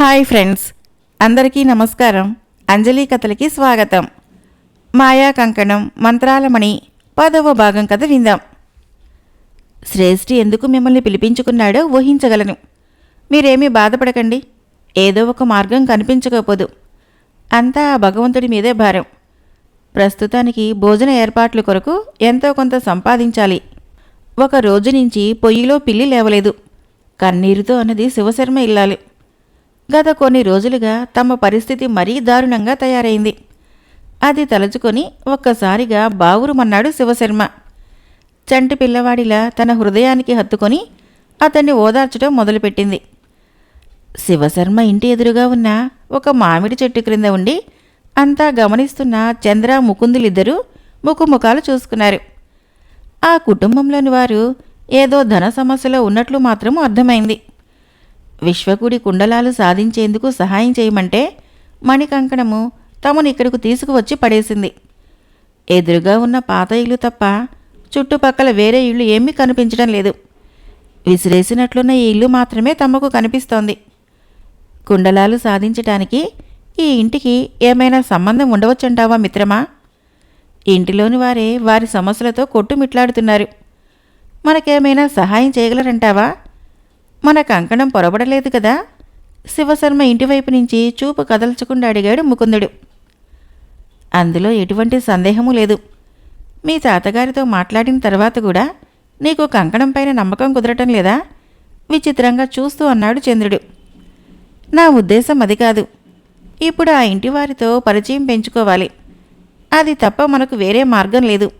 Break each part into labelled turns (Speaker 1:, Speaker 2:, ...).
Speaker 1: Hi friends అందరికీ నమస్కారం. అంజలి కథలకి స్వాగతం. మాయా కంకణం మంత్రాలమణి పదవ భాగం కథ విందాం. శ్రేష్ఠి ఎందుకు మిమ్మల్ని పిలిపించుకున్నాడో ఊహించగలను. మీరేమీ బాధపడకండి. ఏదో ఒక మార్గం కనిపించకపోదు. అంతా ఆ భగవంతుడి మీదే భారం. ప్రస్తుతానికి భోజన ఏర్పాట్ల కొరకు ఎంతో కొంత సంపాదించాలి. ఒక రోజు నుంచి పొయ్యిలో పిల్లి లేవలేదు. కన్నీరుతో అన్నది శివశర్మ ఇల్లాలి. గత కొన్ని రోజులుగా తమ పరిస్థితి మరీ దారుణంగా తయారైంది. అది తలుచుకొని ఒక్కసారిగా బావురుమన్నాడు శివశర్మ. చంటి పిల్లవాడిలా తన హృదయానికి హత్తుకొని అతన్ని ఓదార్చడం మొదలుపెట్టింది. శివశర్మ ఇంటి ఎదురుగా ఉన్న ఒక మామిడి చెట్టు క్రింద ఉండి అంతా గమనిస్తున్న చంద్ర ముకుందులిద్దరూ ముఖముఖాలు చూసుకున్నారు. ఆ కుటుంబంలోని వారు ఏదో ధన సమస్యలో ఉన్నట్లు మాత్రము అర్థమైంది. విశ్వకుడి కుండలాలు సాధించేందుకు సహాయం చేయమంటే మణికంకణము తమను ఇక్కడకు తీసుకువచ్చి పడేసింది. ఎదురుగా ఉన్న పాత ఇల్లు తప్ప చుట్టుపక్కల వేరే ఇల్లు ఏమీ కనిపించడం లేదు. విసిరేసినట్లున్న ఈ ఇల్లు మాత్రమే తమకు కనిపిస్తోంది. కుండలాలు సాధించటానికి ఈ ఇంటికి ఏమైనా సంబంధం ఉండవచ్చంటావా మిత్రమా? ఇంటిలోని వారే వారి సమస్యలతో కొట్టుమిట్లాడుతున్నారు. మనకేమైనా సహాయం చేయగలరంటావా? మన కంకణం పొరబడలేదు కదా? శివశర్మ ఇంటివైపు నుంచి చూపు కదల్చకుండా అడిగాడు ముకుందుడు. అందులో ఎటువంటి సందేహము లేదు. మీ తాతగారితో మాట్లాడిన తర్వాత కూడా నీకు కంకణం పైన నమ్మకం కుదరటం లేదా? విచిత్రంగా చూస్తూ అన్నాడు చంద్రుడు. నా ఉద్దేశం అది కాదు. ఇప్పుడు ఆ ఇంటి వారితో పరిచయం పెంచుకోవాలి. అది తప్ప మనకు వేరే మార్గం లేదు.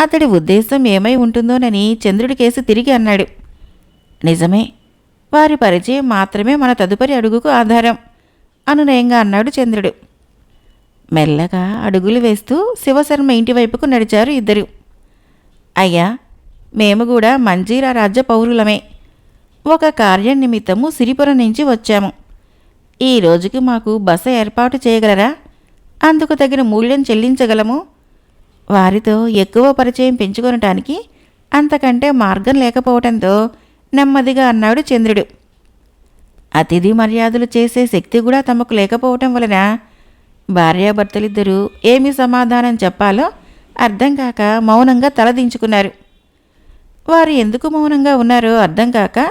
Speaker 1: అతడి ఉద్దేశం ఏమై ఉంటుందోనని చంద్రుడి కేసు తిరిగి అన్నాడు. నిజమే. వారి పరిచయం మాత్రమే మన తదుపరి అడుగుకు ఆధారం అనునయంగా అన్నాడు చంద్రుడు. మెల్లగా అడుగులు వేస్తూ శివశర్మ ఇంటి వైపుకు నడిచారు ఇద్దరు. అయ్యా మేము కూడా మంజీరా రాజ్య పౌరులమే. ఒక కార్యం నిమిత్తము సిరిపురం నుంచి వచ్చాము. ఈ రోజుకి మాకు బస ఏర్పాటు చేయగలరా? అందుకు తగిన మూల్యం చెల్లించగలము? వారితో ఎక్కువ పరిచయం పెంచుకొనటానికి అంతకంటే మార్గం లేకపోవటంతో నెమ్మదిగా అన్నాడు చంద్రుడు. అతిథి మర్యాదలు చేసే శక్తి కూడా తమకు లేకపోవటం వలన? భార్యాభర్తలిద్దరూ ఏమి సమాధానం చెప్పాలో అర్థం కాక మౌనంగా తలదించుకున్నారు వారు ఎందుకు మౌనంగా ఉన్నారో అర్థం కాక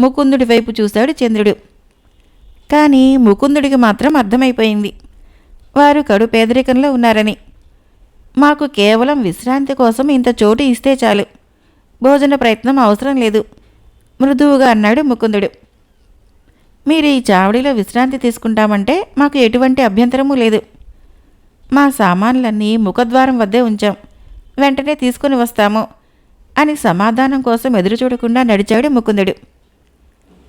Speaker 1: ముకుందుడి వైపు చూశాడు చంద్రుడు. కానీ ముకుందుడికి మాత్రం అర్థమైపోయింది. వారు కడు పేదరికంలో ఉన్నారని. మాకు కేవలం విశ్రాంతి కోసం ఇంత చోటు ఇస్తే చాలు. భోజన ప్రయత్నం అవసరం లేదు. మృదువుగా అన్నాడు ముకుందుడు. మీరు ఈ చావడిలో విశ్రాంతి తీసుకుంటామంటే మాకు ఎటువంటి అభ్యంతరమూ లేదు. మా సామాన్లన్నీ ముఖద్వారం వద్దే ఉంచాం. వెంటనే తీసుకుని వస్తాము అని సమాధానం కోసం ఎదురు చూడకుండా నడిచాడు ముకుందుడు.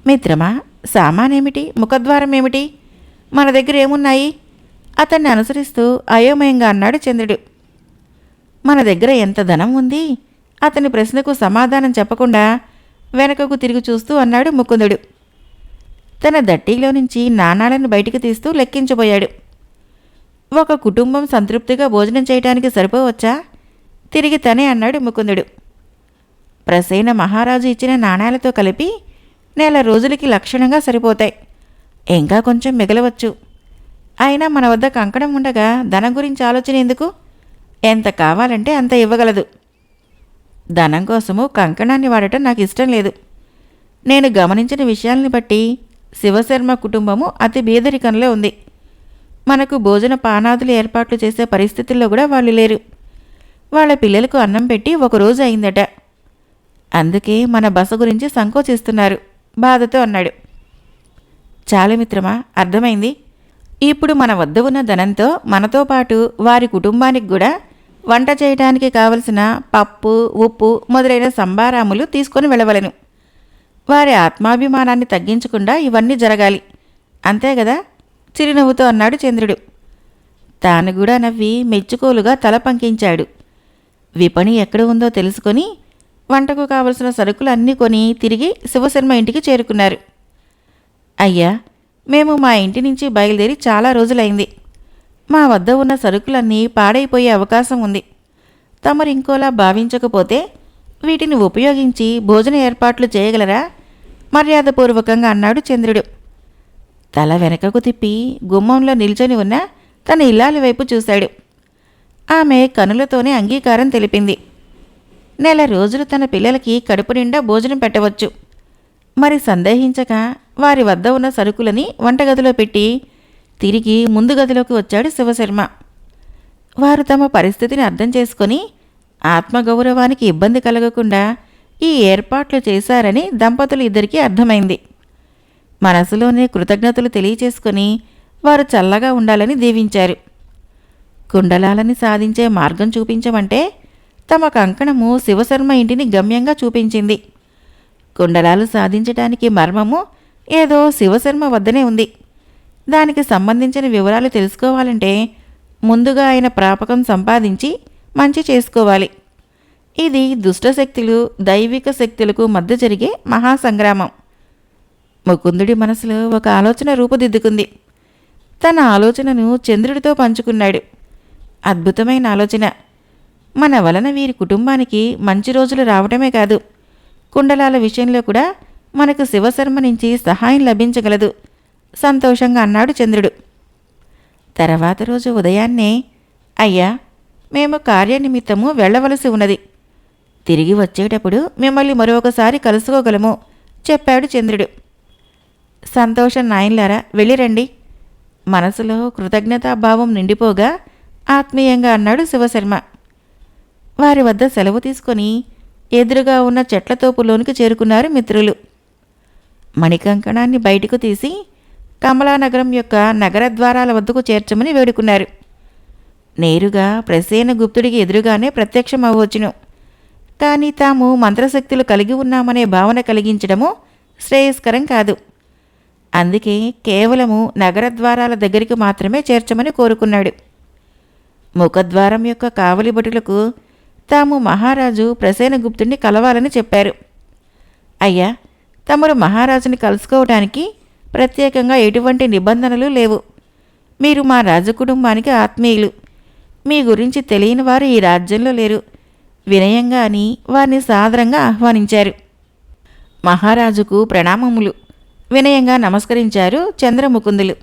Speaker 1: మిత్రమా సామానేమిటి? ముఖద్వారం ఏమిటి మన దగ్గర ఏమున్నాయి? అతన్ని అనుసరిస్తూ అయోమయంగా అన్నాడు చంద్రుడు. మన దగ్గర ఎంత ధనం ఉంది? అతని ప్రశ్నకు సమాధానం చెప్పకుండా వెనకకు తిరిగి చూస్తూ అన్నాడు ముకుందుడు. తన దట్టీలో నుంచి నాణాలను బయటికి తీస్తూ లెక్కించబోయాడు. ఒక కుటుంబం సంతృప్తిగా భోజనం చేయడానికి సరిపోవచ్చా? తిరిగి తనే అన్నాడు ముకుందుడు. ప్రసేన మహారాజు ఇచ్చిన నాణాలతో కలిపి నెల రోజులకి లక్షణంగా సరిపోతాయి. ఇంకా కొంచెం మిగలవచ్చు. అయినా మన వద్ద కంకణం ఉండగా ధనం గురించి ఆలోచన ఎందుకు ఎంత కావాలంటే అంత ఇవ్వగలదు. ధనం కోసము కంకణాన్ని వాడటం నాకు ఇష్టం లేదు. నేను గమనించిన విషయాల్ని బట్టి శివశర్మ కుటుంబము అతి బీదరికంలో ఉంది. మనకు భోజన పానాదులు ఏర్పాట్లు చేసే పరిస్థితుల్లో కూడా వాళ్ళు లేరు. వాళ్ళ పిల్లలకు అన్నం పెట్టి ఒక రోజు అయిందట. అందుకే మన బస గురించి సంకోచిస్తున్నారు బాధతో అన్నాడు. చాలు మిత్రమా అర్థమైంది. ఇప్పుడు మన వద్ద ఉన్న ధనంతో మనతో పాటు వారి కుటుంబానికి కూడా వంట చేయడానికి కావలసిన పప్పు ఉప్పు మొదలైన సంబారాములు తీసుకొని వెళ్ళవలెను. వారి ఆత్మాభిమానాన్ని తగ్గించకుండా ఇవన్నీ జరగాలి. అంతే కదా చిరునవ్వుతో అన్నాడు చంద్రుడు. తాను కూడా నవ్వి మెచ్చుకోలుగా తల పంకించాడు. విపణి ఎక్కడ ఉందో తెలుసుకొని వంటకు కావలసిన సరుకులు అన్నీ కొని తిరిగి శివశర్మ ఇంటికి చేరుకున్నారు. అయ్యా మేము మా ఇంటి నుంచి బయలుదేరి చాలా రోజులైంది. మా వద్ద ఉన్న సరుకులన్నీ పాడైపోయే అవకాశం ఉంది. తమరు ఇంకోలా భావించకపోతే వీటిని ఉపయోగించి భోజన ఏర్పాట్లు చేయగలరా? మర్యాదపూర్వకంగా అన్నాడు చంద్రుడు. తల వెనకకు తిప్పి గుమ్మంలో నిల్చొని ఉన్న తన ఇల్లాలి వైపు చూశాడు. ఆమె కనులతోనే అంగీకారం తెలిపింది. నెల రోజులు తన పిల్లలకి కడుపు నిండా భోజనం పెట్టవచ్చు. మరి సందేహించక వారి వద్ద ఉన్న సరుకులని వంటగదిలో పెట్టి తిరిగి ముందు గదిలోకి వచ్చాడు శివశర్మ. వారు తమ పరిస్థితిని అర్థం చేసుకొని ఆత్మగౌరవానికి ఇబ్బంది కలగకుండా ఈ ఏర్పాట్లు చేశారని దంపతులు ఇద్దరికీ అర్థమైంది. మనసులోనే కృతజ్ఞతలు తెలియచేసుకొని వారు చల్లగా ఉండాలని దీవించారు. కుండలాలని సాధించే మార్గం చూపించమంటే తమ కంకణము శివశర్మ ఇంటిని గమ్యంగా చూపించింది. కుండలాలు సాధించటానికి మర్మము ఏదో శివశర్మ వద్దనే ఉంది. దానికి సంబంధించిన వివరాలు తెలుసుకోవాలంటే ముందుగా ఆయన ప్రాపకం సంపాదించి మంచి చేసుకోవాలి. ఇది దుష్టశక్తులు దైవిక శక్తులకు మధ్య జరిగే మహాసంగ్రామం. ముకుందుడి మనసులో ఒక ఆలోచన రూపుదిద్దుకుంది. తన ఆలోచనను చంద్రుడితో పంచుకున్నాడు. అద్భుతమైన ఆలోచన. మన వలన వీరి కుటుంబానికి మంచి రోజులు రావటమే కాదు కుండలాల విషయంలో కూడా మనకు శివశర్మ నుంచి సహాయం లభించగలదు. సంతోషంగా అన్నాడు చంద్రుడు. తర్వాత రోజు ఉదయాన్నే అయ్యా మేము కార్యనిమిత్తము వెళ్ళవలసి ఉన్నది. తిరిగి వచ్చేటప్పుడు మిమ్మల్ని మరొకసారి కలుసుకోగలము చెప్పాడు చంద్రుడు. సంతోషం నాయన్లారా వెళ్ళిరండి. మనసులో కృతజ్ఞతాభావం నిండిపోగా ఆత్మీయంగా అన్నాడు శివశర్మ. వారి వద్ద సెలవు తీసుకొని ఎదురుగా ఉన్న చెట్ల తోపులోనికి చేరుకున్నారు మిత్రులు. మణికంకణాన్ని బయటకు తీసి కమలానగరం యొక్క నగర ద్వారాల వద్దకు చేర్చమని వేడుకున్నారు. నేరుగా ప్రసేన గుప్తుడికి ఎదురుగానే ప్రత్యక్షమవ్వచ్చును కానీ తాము మంత్రశక్తులు కలిగి ఉన్నామనే భావన కలిగించడము శ్రేయస్కరం కాదు. అందుకే కేవలము నగర ద్వారాల దగ్గరికి మాత్రమే చేర్చమని కోరుకున్నాడు. ముఖద్వారం యొక్క కావలి భటులకు తాము మహారాజు ప్రసేనగుప్తుడిని కలవాలని చెప్పారు. అయ్యా తమరు మహారాజుని కలుసుకోవడానికి ప్రత్యేకంగా ఎటువంటి నిబంధనలు లేవు. మీరు మా రాజకుటుంబానికి ఆత్మీయులు. మీ గురించి తెలియని వారు ఈ రాజ్యంలో లేరు. వినయంగా అని వారిని సాదరంగా ఆహ్వానించారు. మహారాజుకు ప్రణామములు. వినయంగా నమస్కరించారు చంద్రముకుందులు.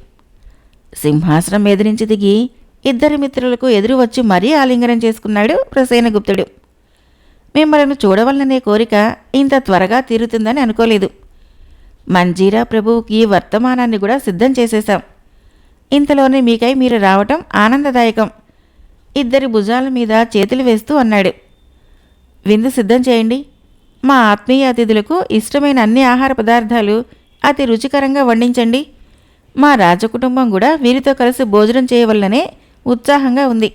Speaker 1: సింహాసనం మీద నుంచి దిగి ఇద్దరి మిత్రులకు ఎదురు వచ్చి మరీ ఆలింగనం చేసుకున్నాడు ప్రసేనగుప్తుడు. మిమ్మల్ని చూడవలననే కోరిక ఇంత త్వరగా తీరుతుందని అనుకోలేదు. మంజీరా ప్రభువుకి వర్తమానాన్ని కూడా సిద్ధం చేసేశాం. ఇంతలోనే మీకై మీరు రావటం ఆనందదాయకం. ఇద్దరి భుజాల మీద చేతులు వేస్తూ అన్నాడు. విందు సిద్ధం చేయండి. మా ఆత్మీయ అతిథులకు ఇష్టమైన అన్ని ఆహార పదార్థాలు అతి రుచికరంగా వండించండి. మా రాజకుటుంబం కూడా వీరితో కలిసి భోజనం చేయవల్లనే ఉత్సాహంగా ఉంది.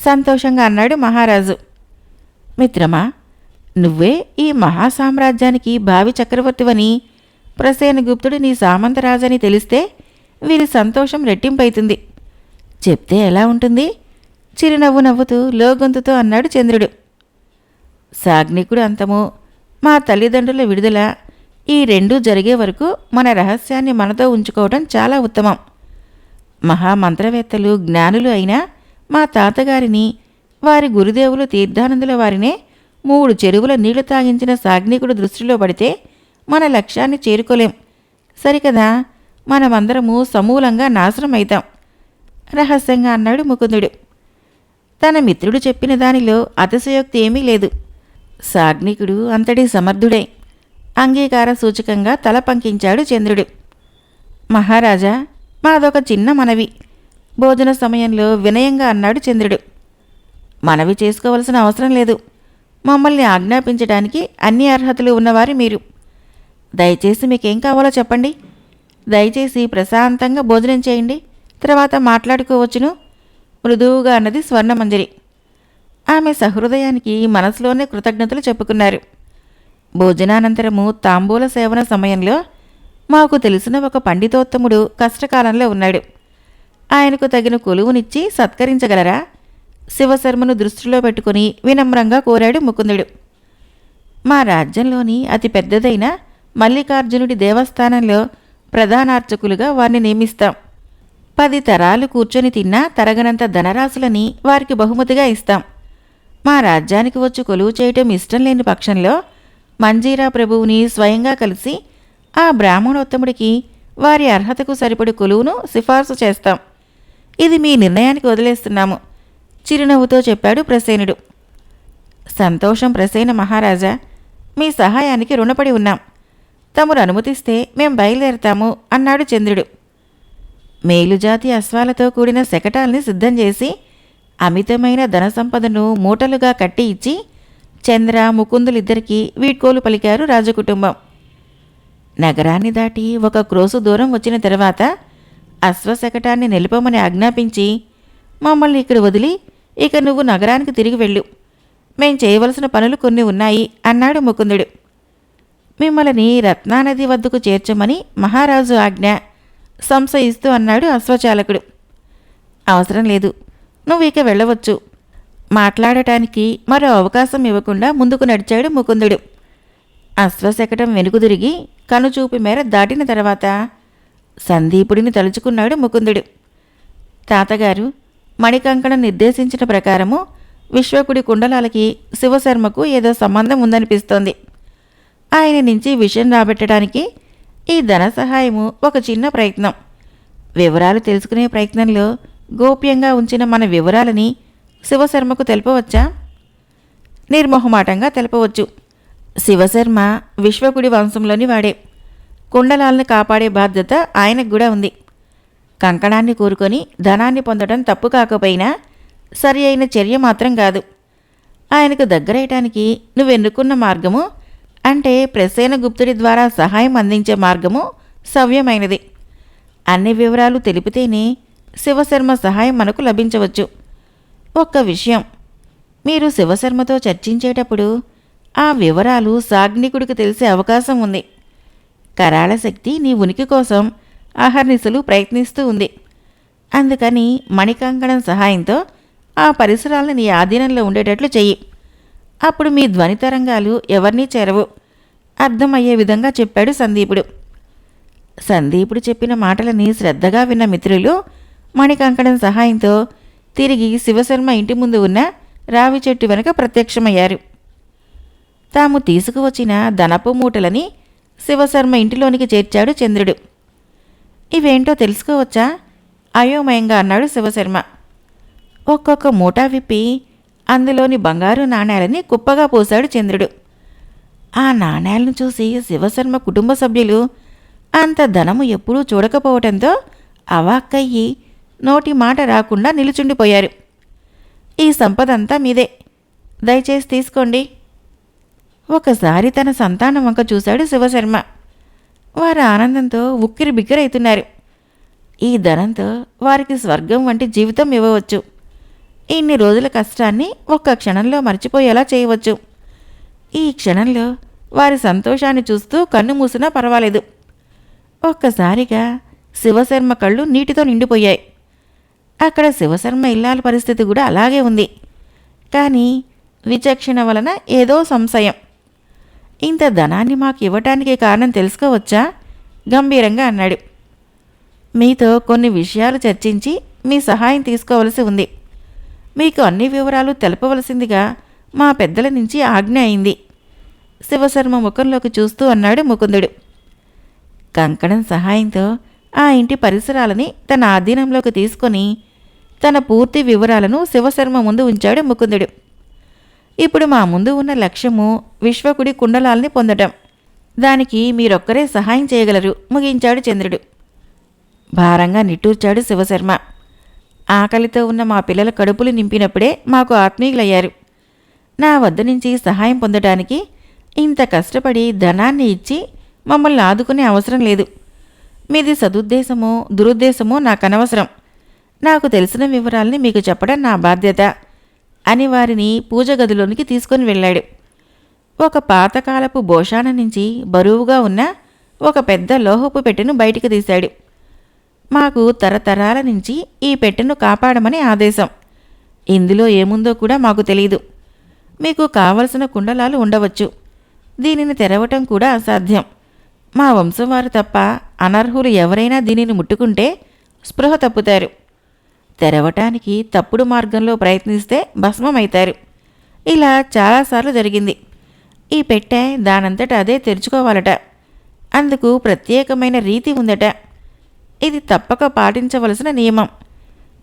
Speaker 1: సంతోషంగా అన్నాడు మహారాజు. మిత్రమా నువ్వే ఈ మహాసామ్రాజ్యానికి భావి చక్రవర్తివని ప్రసేనగుప్తుడు నీ సామంతరాజని తెలిస్తే వీరి సంతోషం రెట్టింపైతుంది. చెప్తే ఎలా ఉంటుంది? చిరునవ్వు నవ్వుతూ లోగొంతుతో అన్నాడు చంద్రుడు. సాగ్నికుడు అంతము మా తల్లిదండ్రుల విడుదల ఈ రెండూ జరిగే వరకు మన రహస్యాన్ని మనతో ఉంచుకోవడం చాలా ఉత్తమం. మహామంత్రవేత్తలు జ్ఞానులు అయినా మా తాతగారిని వారి గురుదేవులు తీర్థానందుల వారినే మూడు చెరువుల నీళ్ళు తాగించిన సాగ్నికుడు దృష్టిలో పడితే మన లక్ష్యాన్ని చేరుకోలేం. సరికదా? మనమందరము సమూలంగా నాశనం అవుతాం రహస్యంగా అన్నాడు ముకుందుడు. తన మిత్రుడు చెప్పిన దానిలో అతిశయోక్తి ఏమీ లేదు. సాగ్నికుడు అంతటి సమర్థుడే. అంగీకార సూచకంగా తల పంకించాడు చంద్రుడు. మహారాజా మాదొక చిన్న మనవి. భోజన సమయంలో వినయంగా అన్నాడు చంద్రుడు. మనవి చేసుకోవలసిన అవసరం లేదు. మమ్మల్ని ఆజ్ఞాపించడానికి అన్ని అర్హతలు ఉన్నవారు మీరు. దయచేసి మీకేం కావాలో చెప్పండి. దయచేసి ప్రశాంతంగా భోజనం చేయండి. తర్వాత మాట్లాడుకోవచ్చును. మృదువుగా అన్నది స్వర్ణమంజరి. ఆమె సహృదయానికి మనసులోనే కృతజ్ఞతలు చెప్పుకున్నారు. భోజనానంతరము తాంబూల సేవన సమయంలో మాకు తెలిసిన ఒక పండితోత్తముడు కష్టకాలంలో ఉన్నాడు. ఆయనకు తగిన కొలువునిచ్చి సత్కరించగలరా? శివశర్మను దృష్టిలో పెట్టుకుని వినమ్రంగా కోరాడు ముకుందుడు. మా రాజ్యంలోని అతి పెద్దదైన మల్లికార్జునుడి దేవస్థానంలో ప్రధానార్చకులుగా వారిని నియమిస్తాం. పది తరాలు కూర్చొని తిన్నా తరగనంత ధనరాశులని వారికి బహుమతిగా ఇస్తాం. మా రాజ్యానికి వచ్చి కొలువు చేయటం ఇష్టం లేని పక్షంలో మంజీరా ప్రభువుని స్వయంగా కలిసి ఆ బ్రాహ్మణోత్తముడికి వారి అర్హతకు సరిపడి కొలువును సిఫార్సు చేస్తాం. ఇది మీ నిర్ణయానికి వదిలేస్తున్నాము చిరునవ్వుతో చెప్పాడు ప్రసేనుడు. సంతోషం ప్రసేన మహారాజా మీ సహాయానికి రుణపడి ఉన్నాం. తమరు అనుమతిస్తే మేం బయలుదేరతాము అన్నాడు చంద్రుడు. మేలుజాతి అశ్వాలతో కూడిన శకటాల్ని సిద్ధం చేసి అమితమైన ధన సంపదను మూటలుగా కట్టి ఇచ్చి చంద్ర ముకుందులిద్దరికీ వీడ్కోలు పలికారు రాజకుటుంబం. నగరాన్ని దాటి ఒక క్రోసు దూరం వచ్చిన తర్వాత అశ్వశకటాన్ని నిలపమని ఆజ్ఞాపించి మమ్మల్ని ఇక్కడ వదిలి ఇక నువ్వు నగరానికి తిరిగి వెళ్ళు. మేం చేయవలసిన పనులు కొన్ని ఉన్నాయి అన్నాడు ముకుందుడు. మిమ్మల్ని రత్నానది వద్దకు చేర్చమని మహారాజు ఆజ్ఞ సంశయిస్తూ అన్నాడు అశ్వచాలకుడు. అవసరం లేదు నువ్వు ఇక వెళ్ళవచ్చు. మాట్లాడటానికి మరో అవకాశం ఇవ్వకుండా ముందుకు నడిచాడు ముకుందుడు. అశ్వశకటం వెనుకుదిరిగి కనుచూపు మేర దాటిన తర్వాత సందీపుడిని తలుచుకున్నాడు ముకుందుడు. తాతగారు మణికంకణ నిర్దేశించిన ప్రకారము విశ్వకుడి కుండలాలకి శివశర్మకు ఏదో సంబంధం ఉందనిపిస్తోంది. ఆయన నుంచి విషయం రాబెట్టడానికి ఈ ధన సహాయము ఒక చిన్న ప్రయత్నం. వివరాలు తెలుసుకునే ప్రయత్నంలో గోప్యంగా ఉంచిన మన వివరాలని శివశర్మకు తెలపవచ్చా? నిర్మోహమాటంగా తెలపవచ్చు. శివశర్మ విశ్వకుడి వంశంలోని వాడే. కుండలాలను కాపాడే బాధ్యత ఆయనకు కూడా ఉంది. కంకణాన్ని కోరుకొని ధనాన్ని పొందడం తప్పు కాకపోయినా సరి అయిన చర్య మాత్రం కాదు. ఆయనకు దగ్గరయ్యటానికి నువ్వెన్నుకున్న మార్గము? అంటే ప్రసేన గుప్తుడి ద్వారా సహాయం అందించే మార్గము సవ్యమైనది. అన్ని వివరాలు తెలిపితేనే శివశర్మ సహాయం మనకు లభించవచ్చు. ఒక్క విషయం మీరు శివశర్మతో చర్చించేటప్పుడు ఆ వివరాలు సాగ్నికుడికి తెలిసే అవకాశం ఉంది. కరాళ శక్తి నీ ఉనికి కోసం అహర్నిశలు ప్రయత్నిస్తూ ఉంది. అందుకని మణికంకణం సహాయంతో ఆ పరిసరాలను నీ ఆధీనంలో ఉండేటట్లు చెయ్యి. అప్పుడు మీ ధ్వని తరంగాలు ఎవరినీ చేరవు. అర్థమయ్యే విధంగా చెప్పాడు సందీపుడు. సందీపుడు చెప్పిన మాటలని శ్రద్ధగా విన్న మిత్రులు మణికంకణం సహాయంతో తిరిగి శివశర్మ ఇంటి ముందు ఉన్న రావి చెట్టు వెనుక ప్రత్యక్షమయ్యారు. తాము తీసుకువచ్చిన ధనపు మూటలని శివశర్మ ఇంటిలోనికి చేర్చాడు చంద్రుడు. ఇవేంటో తెలుసుకోవచ్చా? అయోమయంగా అన్నాడు శివశర్మ. ఒక్కొక్క మూట విప్పి అందులోని బంగారు నాణేలని కుప్పగా పోశాడు చంద్రుడు. ఆ నాణేలను చూసి శివశర్మ కుటుంబ సభ్యులు అంత ధనము ఎప్పుడూ చూడకపోవటంతో అవాక్కయ్యి నోటి మాట రాకుండా నిలుచుండిపోయారు. ఈ సంపదంతా మీదే. దయచేసి తీసుకోండి. ఒకసారి తన సంతానం వంక చూశాడు శివశర్మ. వారు ఆనందంతో ఉక్కిరి బిక్కిరైతున్నారు ఈ ధనంతో వారికి స్వర్గం వంటి జీవితం ఇవ్వవచ్చు. ఇన్ని రోజుల కష్టాన్ని ఒక్క క్షణంలో మర్చిపోయేలా చేయవచ్చు. ఈ క్షణంలో వారి సంతోషాన్ని చూస్తూ కన్ను మూసినా పర్వాలేదు. ఒక్కసారిగా శివశర్మ కళ్ళు నీటితో నిండిపోయాయి. అక్కడ శివశర్మ ఇల్లాల పరిస్థితి కూడా అలాగే ఉంది. కానీ విచక్షణ వలన ఏదో సంశయం. ఇంత ధనాన్ని మాకు ఇవ్వటానికి కారణం తెలుసుకోవచ్చా? గంభీరంగా అన్నాడు. మీతో కొన్ని విషయాలు చర్చించి మీ సహాయం తీసుకోవలసి ఉంది. మీకు అన్ని వివరాలు తెలపవలసిందిగా మా పెద్దల నుంచి ఆజ్ఞ అయింది. శివశర్మ ముఖంలోకి చూస్తూ అన్నాడు ముకుందుడు. కంకణం సహాయంతో ఆ ఇంటి పరిసరాలని తన ఆధీనంలోకి తీసుకొని తన పూర్తి వివరాలను శివశర్మ ముందు ఉంచాడు ముకుందుడు. ఇప్పుడు మా ముందు ఉన్న లక్ష్యము విశ్వకుడి కుండలాల్ని పొందటం. దానికి మీరొక్కరే సహాయం చేయగలరు ముగించాడు చంద్రుడు. భారంగా నిట్టూర్చాడు శివశర్మ. ఆకలితో ఉన్న మా పిల్లల కడుపులు నింపినప్పుడే మాకు ఆత్మీయులయ్యారు. నా వద్ద నుంచి సహాయం పొందడానికి ఇంత కష్టపడి ధనాన్ని ఇచ్చి మమ్మల్ని ఆదుకునే అవసరం లేదు. మీది సదుద్దేశమో దురుద్దేశమో నాకు అనవసరం. నాకు తెలిసిన వివరాల్ని మీకు చెప్పడం నా బాధ్యత అని వారిని పూజ గదిలోనికి తీసుకొని వెళ్ళాడు. ఒక పాతకాలపు భోషాణ నుంచి బరువుగా ఉన్న ఒక పెద్ద లోహపు పెట్టెను బయటికి తీశాడు. మాకు తరతరాల నుంచి ఈ పెట్టెను కాపాడమని ఆదేశం. ఇందులో ఏముందో కూడా మాకు తెలియదు మీకు కావలసిన కుండలాలు ఉండవచ్చు. దీనిని తెరవటం కూడా అసాధ్యం. మా వంశం వారు తప్ప అనర్హులు ఎవరైనా దీనిని ముట్టుకుంటే స్పృహ తప్పుతారు. తెరవటానికి తప్పుడు మార్గంలో ప్రయత్నిస్తే భస్మమైతారు. ఇలా చాలాసార్లు జరిగింది. ఈ పెట్టె దానంతట అదే తెరుచుకోవాలట. అందుకు ప్రత్యేకమైన రీతి ఉందట. ఇది తప్పక పాటించవలసిన నియమం.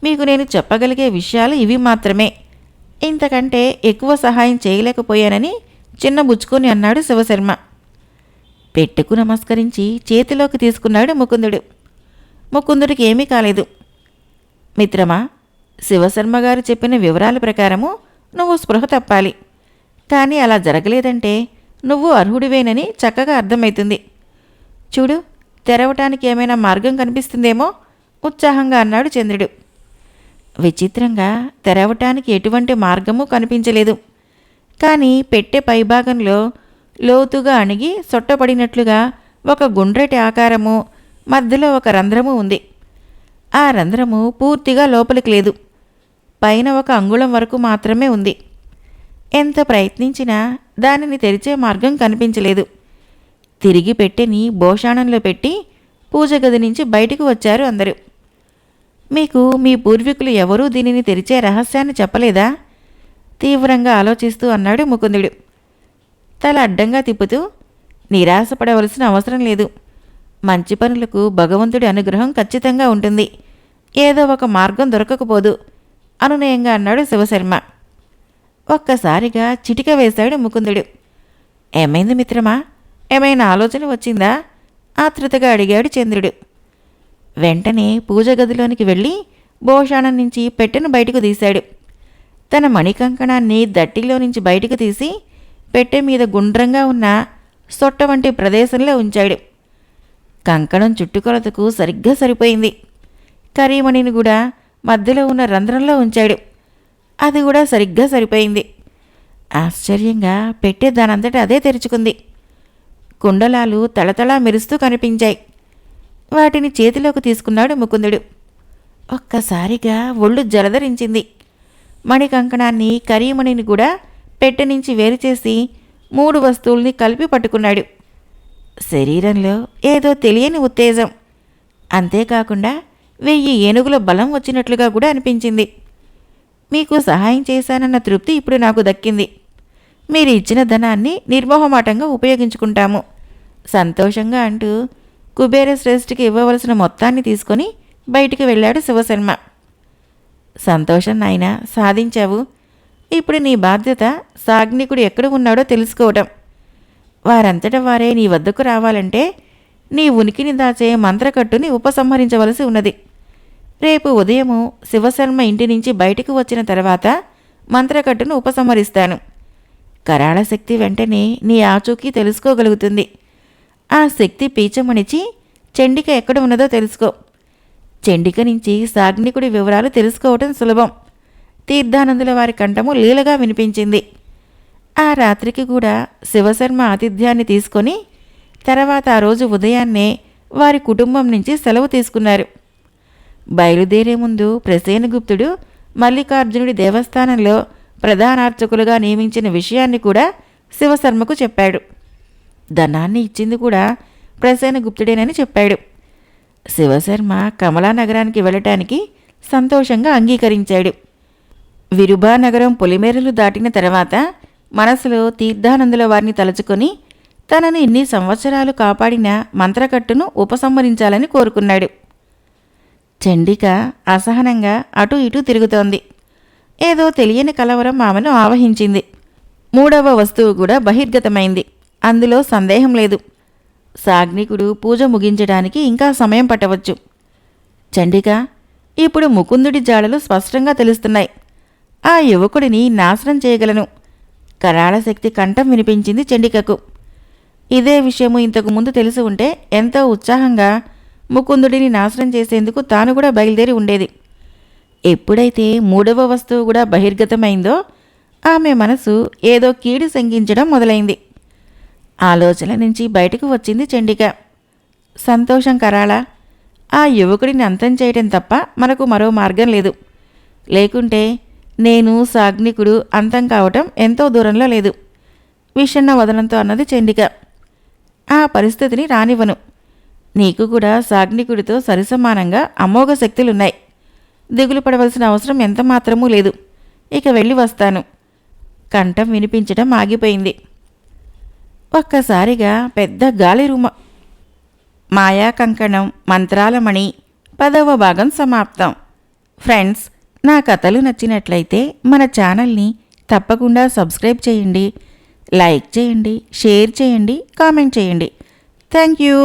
Speaker 1: మీకు నేను చెప్పగలిగే విషయాలు ఇవి మాత్రమే. ఇంతకంటే ఎక్కువ సహాయం చేయలేకపోయానని చిన్నబుచ్చుకొని అన్నాడు శివశర్మ. పెట్టుకు నమస్కరించి చేతిలోకి తీసుకున్నాడు ముకుందుడు. ముకుందుడికి ఏమీ కాలేదు. మిత్రమా శివశర్మ గారు చెప్పిన వివరాల ప్రకారము నువ్వు స్పృహ తప్పాలి. కానీ అలా జరగలేదంటే నువ్వు అర్హుడివేనని చక్కగా అర్థమవుతుంది చూడు తెరవటానికి ఏమైనా మార్గం కనిపిస్తుందేమో? ఉత్సాహంగా అన్నాడు చంద్రుడు. విచిత్రంగా తెరవటానికి ఎటువంటి మార్గము కనిపించలేదు. కానీ పెట్టె పైభాగంలో లోతుగా అణిగి సొట్టపడినట్లుగా ఒక గుండ్రటి ఆకారము మధ్యలో ఒక రంధ్రము ఉంది. ఆ రంధ్రము పూర్తిగా లోపలికి లేదు. పైన ఒక అంగుళం వరకు మాత్రమే ఉంది. ఎంత ప్రయత్నించినా దానిని తెరిచే మార్గం కనిపించలేదు. తిరిగి పెట్టెని భోషాణంలో పెట్టి పూజ గది నుంచి బయటకు వచ్చారు అందరూ. మీకు మీ పూర్వీకులు ఎవరూ దీనిని తెరిచే రహస్యాన్ని చెప్పలేదా? తీవ్రంగా ఆలోచిస్తూ అన్నాడు ముకుందుడు. తల అడ్డంగా తిప్పుతూ నిరాశపడవలసిన అవసరం లేదు. మంచి పనులకు భగవంతుడి అనుగ్రహం ఖచ్చితంగా ఉంటుంది. ఏదో ఒక మార్గం దొరకకపోదు. అనునయంగా అన్నాడు శివశర్మ. ఒక్కసారిగా చిటిక వేశాడు ముకుందుడు. ఏమైంది మిత్రమా? ఏమైనా ఆలోచన వచ్చిందా? ఆతృతగా అడిగాడు చంద్రుడు. వెంటనే పూజ గదిలోనికి వెళ్ళి భోషాణం నుంచి పెట్టెను బయటకు తీశాడు. తన మణికంకణాన్ని దట్టిలో నుంచి బయటకు తీసి పెట్టె మీద గుండ్రంగా ఉన్న సొట్ట వంటి ప్రదేశంలో ఉంచాడు. కంకణం చుట్టుకొలతకు సరిగ్గా సరిపోయింది. కరీమణిని కూడా మధ్యలో ఉన్న రంధ్రంలో ఉంచాడు. అది కూడా సరిగ్గా సరిపోయింది. ఆశ్చర్యంగా పెట్టే దానంతట అదే తెరుచుకుంది. కుండలాలు తళతళా మెరుస్తూ కనిపించాయి. వాటిని చేతిలోకి తీసుకున్నాడు ముకుందుడు. ఒక్కసారిగా ఒళ్ళు జలధరించింది మణికంకణాన్ని కరీమణిని కూడా పెట్టె నుంచి వేరు చేసి మూడు వస్తువుల్ని కలిపి పట్టుకున్నాడు. శరీరంలో ఏదో తెలియని ఉత్తేజం. అంతేకాకుండా వెయ్యి ఏనుగుల బలం వచ్చినట్లుగా కూడా అనిపించింది. మీకు సహాయం చేశానన్న తృప్తి ఇప్పుడు నాకు దక్కింది. మీరు ఇచ్చిన ధనాన్ని నిర్మోహమాటంగా ఉపయోగించుకుంటాము. సంతోషంగా అంటూ కుబేర శ్రేష్ఠికి ఇవ్వవలసిన మొత్తాన్ని తీసుకొని బయటికి వెళ్ళాడు శివశర్మ. సంతోషం నాయన సాధించావు. ఇప్పుడు నీ బాధ్యత సాగ్నికుడు ఎక్కడ ఉన్నాడో తెలుసుకోవటం. వారంతట వారే నీ వద్దకు రావాలంటే నీ ఉనికిని దాచే మంత్రకట్టుని ఉపసంహరించవలసి ఉన్నది. రేపు ఉదయము శివశర్మ ఇంటి నుంచి బయటకు వచ్చిన తర్వాత మంత్రకట్టును ఉపసంహరిస్తాను. కరాళ శక్తి వెంటనే నీ ఆచూకీ తెలుసుకోగలుగుతుంది. ఆ శక్తి పీచమణిచి చండిక ఎక్కడ ఉన్నదో తెలుసుకో. చండిక నుంచి సాగ్నికుడి వివరాలు తెలుసుకోవటం సులభం. తీర్థానందుల వారి కంఠము లీలగా వినిపించింది. ఆ రాత్రికి కూడా శివశర్మ ఆతిథ్యాన్ని తీసుకొని తర్వాత ఆ రోజు ఉదయాన్నే వారి కుటుంబం నుంచి సెలవు తీసుకున్నారు. బయలుదేరే ముందు ప్రసేనగుప్తుడు మల్లికార్జునుడి దేవస్థానంలో ప్రధానార్చకులుగా నియమించిన విషయాన్ని కూడా శివశర్మకు చెప్పాడు. ధనాన్ని ఇచ్చింది కూడా ప్రసేనగుప్తుడేనని చెప్పాడు. శివశర్మ కమలా నగరానికి వెళ్ళటానికి సంతోషంగా అంగీకరించాడు. విరుబా నగరం పొలిమేరలు దాటిన తర్వాత మనసులో తీర్థానందుల వారిని తలుచుకొని తనను ఇన్ని సంవత్సరాలు కాపాడిన మంత్రకట్టును ఉపసంహరించాలని కోరుకున్నాడు. చండిక అసహనంగా అటు ఇటు తిరుగుతోంది. ఏదో తెలియని కలవరం ఆమెను ఆవహించింది. మూడవ వస్తువు కూడా బహిర్గతమైంది. అందులో సందేహం లేదు. సాగ్నికుడు పూజ ముగించడానికి ఇంకా సమయం పట్టవచ్చు. చండిక ఇప్పుడు ముకుందుడి జాడలు స్పష్టంగా తెలుస్తున్నాయి. ఆ యువకుడిని నాశనం చేయగలను. కరాళ శక్తి కంఠం వినిపించింది చండికకు. ఇదే విషయము ఇంతకు ముందు తెలిసి ఉంటే ఎంతో ఉత్సాహంగా ముకుందుడిని నాశనం చేసేందుకు తాను కూడా బయలుదేరి ఉండేది. ఎప్పుడైతే మూడవ వస్తువు కూడా బహిర్గతమైందో ఆమె మనసు ఏదో కీడు శంకించడం మొదలైంది. ఆలోచన నుంచి బయటకు వచ్చింది చండిక. సంతోషం కరాళ. ఆ యువకుడిని అంతం చేయటం తప్ప మనకు మరో మార్గం లేదు. లేకుంటే నేను సాగ్నికుడు అంతం కావటం ఎంతో దూరంలో లేదు. విషన్న వదనంతో అన్నది చండిక. ఆ పరిస్థితిని రానివ్వను. నీకు కూడా సాగ్నికుడితో సరిసమానంగా అమోఘ శక్తులున్నాయి. దిగులు పడవలసిన అవసరం ఎంత మాత్రమూ లేదు. ఇక వెళ్ళి వస్తాను. కంఠం వినిపించడం ఆగిపోయింది. ఒక్కసారిగా పెద్ద గాలి రుమ మాయా కంకణం మంత్రాలమణి పదవ భాగం సమాప్తం. ఫ్రెండ్స్ నా కథలు నచ్చినట్లయితే మన ఛానల్ని తప్పకుండా సబ్స్క్రైబ్ చేయండి లైక్ చేయండి షేర్ చేయండి కామెంట్ చేయండి. Thank you.